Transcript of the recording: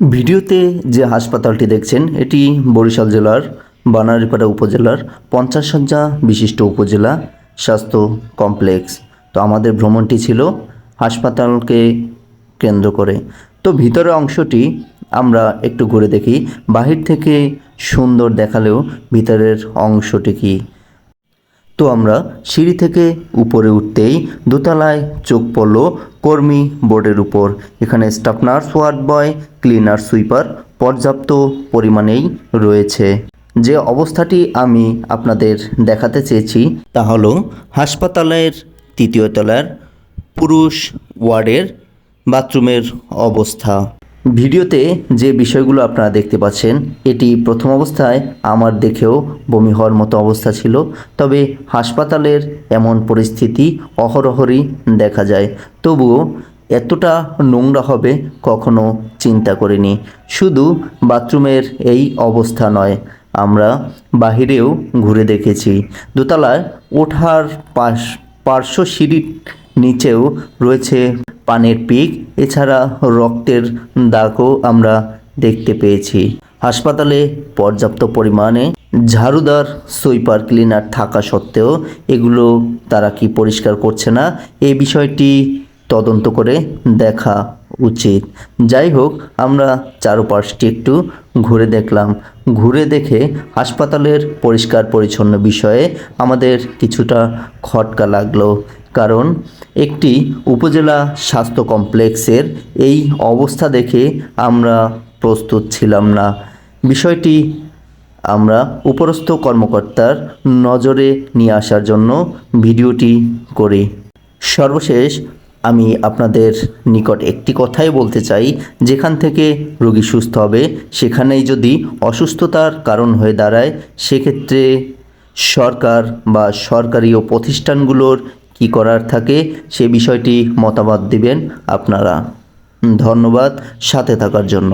ভিডিওতে যে হাসপাতালটি দেখছেন, এটি বরিশাল জেলার বানারীপাড়া উপজেলার পঞ্চাশ শয্যা বিশিষ্ট উপজেলা স্বাস্থ্য কমপ্লেক্স। তো আমাদের ভ্রমণটি ছিল হাসপাতালকে কেন্দ্র করে। তো ভিতরের অংশটি আমরা একটু ঘুরে দেখি। বাহির থেকে সুন্দর দেখালেও ভিতরের অংশটি কী? তো আমরা সিঁড়ি থেকে উপরে উঠতেই দোতলায় চোখ পড়ল কর্মী বোর্ডের উপর। এখানে staff nurse, ward boy, cleaner, sweeper পর্যাপ্ত পরিমাণেই রয়েছে। যে অবস্থাটি আমি আপনাদের দেখাতে চেয়েছি তা হলো হাসপাতালের তৃতীয় তলার পুরুষ ওয়ার্ডের বাথরুমের অবস্থা। ভিডিওতে যে বিষয়গুলো আপনারা দেখতে পাচ্ছেন, এটি প্রথম অবস্থায় আমার দেখেও বমি হওয়ার মতো অবস্থা ছিল। তবে হাসপাতালের এমন পরিস্থিতি অহরহরই দেখা যায়। তবুও এতটা নোংরা হবে কখনো চিন্তা করিনি। শুধু বাথরুমের এই অবস্থা নয়, আমরা বাহিরেও ঘুরে দেখেছি। দোতলায় ওঠার পাশ, পার্শ্ব সিঁড়ির নিচেও রয়েছে পানের পিক, এছাড়া রক্তের দাগও আমরা দেখতে পেয়েছি। হাসপাতালে পর্যাপ্ত পরিমাণে ঝাড়ুদার, সুইপার ক্লিনার থাকা সত্ত্বেও এগুলো তারা কি পরিষ্কার করছে না এই বিষয়টি তদন্ত করে দেখা উচিত। যাই হোক, আমরা চারপাশটি একটু ঘুরে দেখলাম। ঘুরে দেখে হাসপাতালের পরিষ্কার পরিচ্ছন্ন বিষয়ে আমাদের কিছুটা খটকা লাগল। কারণ একটি উপজেলা স্বাস্থ্য কমপ্লেক্সের এই অবস্থা দেখে আমরা প্রস্তুত ছিলাম না। বিষয়টি আমরা উপরস্থ কর্মকর্তার নজরে নিয়ে আসার জন্য ভিডিওটি করি। সর্বশেষ আমি আপনাদের নিকট একটি কথাই বলতে চাই, যেখান থেকে রোগী সুস্থ হবে, সেখানেই যদি অসুস্থতার কারণ হয়ে দাঁড়ায়, সেক্ষেত্রে সরকার বা সরকারি ও প্রতিষ্ঠানগুলোর কি করার থাকে সে বিষয়টি মতামত দিবেন আপনারা। ধন্যবাদ সাথে থাকার জন্য।